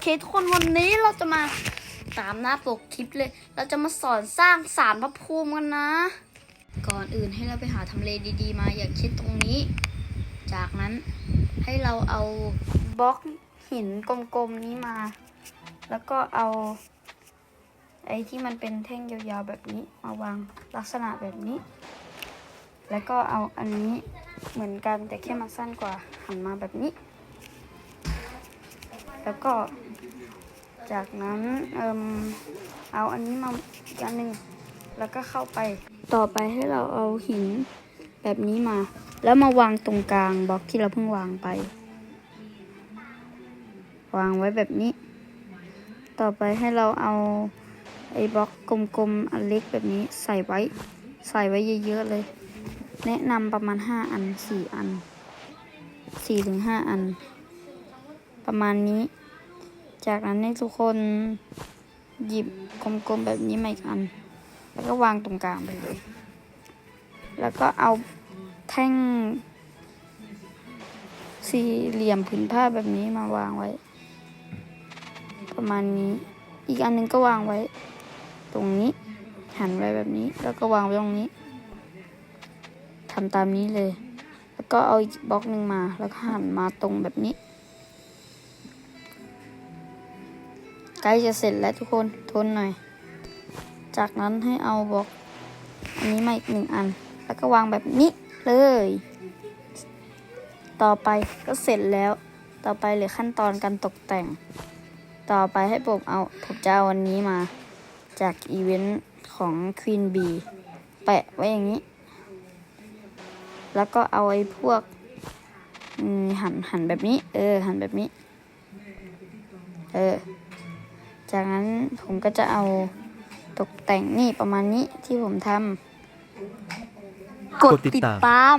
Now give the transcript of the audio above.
เคทุกคนวันนี้เราจะมาตามหน้าปกคลิปเลย เราจะมาสอนสร้างสารพระภูมิกันนะ ก่อนอื่นให้เราไปหาทำเลดีๆ มาอย่างเช่นตรงนี้ จากนั้นให้เราเอาบล็อกหินกลมๆนี้มา แล้วก็เอา ไอ้ที่มันเป็นแท่งยาวๆแบบนี้มาวางลักษณะแบบนี้ แล้วก็เอาอันนี้เหมือนกันแต่แค่มันสั้นกว่าหันมาแบบนี้ แล้วก็ จากนั้นเอิมเอาอันนี้มาอีกอันหนึ่งแล้วก็เข้าไปต่อไปให้เราเอาหินแบบนี้มา แล้วมาวางตรงกลางบล็อกที่เราเพิ่งวางไป วางไว้แบบนี้ ต่อไปให้เราเอาไอ้บล็อกกลมๆอันเล็กแบบนี้ใส่ไว้ ใส่ไว้เยอะๆเลย แนะนำประมาณ 5 อัน 4 อัน4ถึง5อัน ประมาณนี้ จากนั้นให้ทุกคนหยิบกลมๆแบบนี้มาอีกอัน แล้วก็วางตรงกลางไปเลย แล้วก็เอาแท่งสี่เหลี่ยมผืนผ้าแบบนี้มาวางไว้ ประมาณนี้ อีกอันหนึงก็วางไว้ ตรงนี้ หันไว้แบบนี้ แล้วก็วางไว้ตรงนี้ทำตามนี้เลย แล้วก็เอาอีกบล็อกหนึ่งมา แล้วก็หันมาตรงแบบนี้ ล้จะเสร็จแล้วทุกคนทนหน่อย จากนั้นให้เอาบล็อกอันนี้มาอีกหนึ่งอัน แล้วก็วางแบบนี้เลย ต่อไปก็เสร็จแล้ว ต่อไปเหลือขั้นตอนการตกแต่ง ต่อไปให้ผมเอาผมจะเอาวันนี้มาจากอีเวนต์ของ Queen B แปะไว้อย่างนี้ แล้วก็เอาไอ้พวกหันหันแบบนี้ เออ หันแบบนี้ เออ จากนั้นผมก็จะเอาตกแต่งนี่ประมาณนี้ที่ผมทำกดกดติดติดตามตาม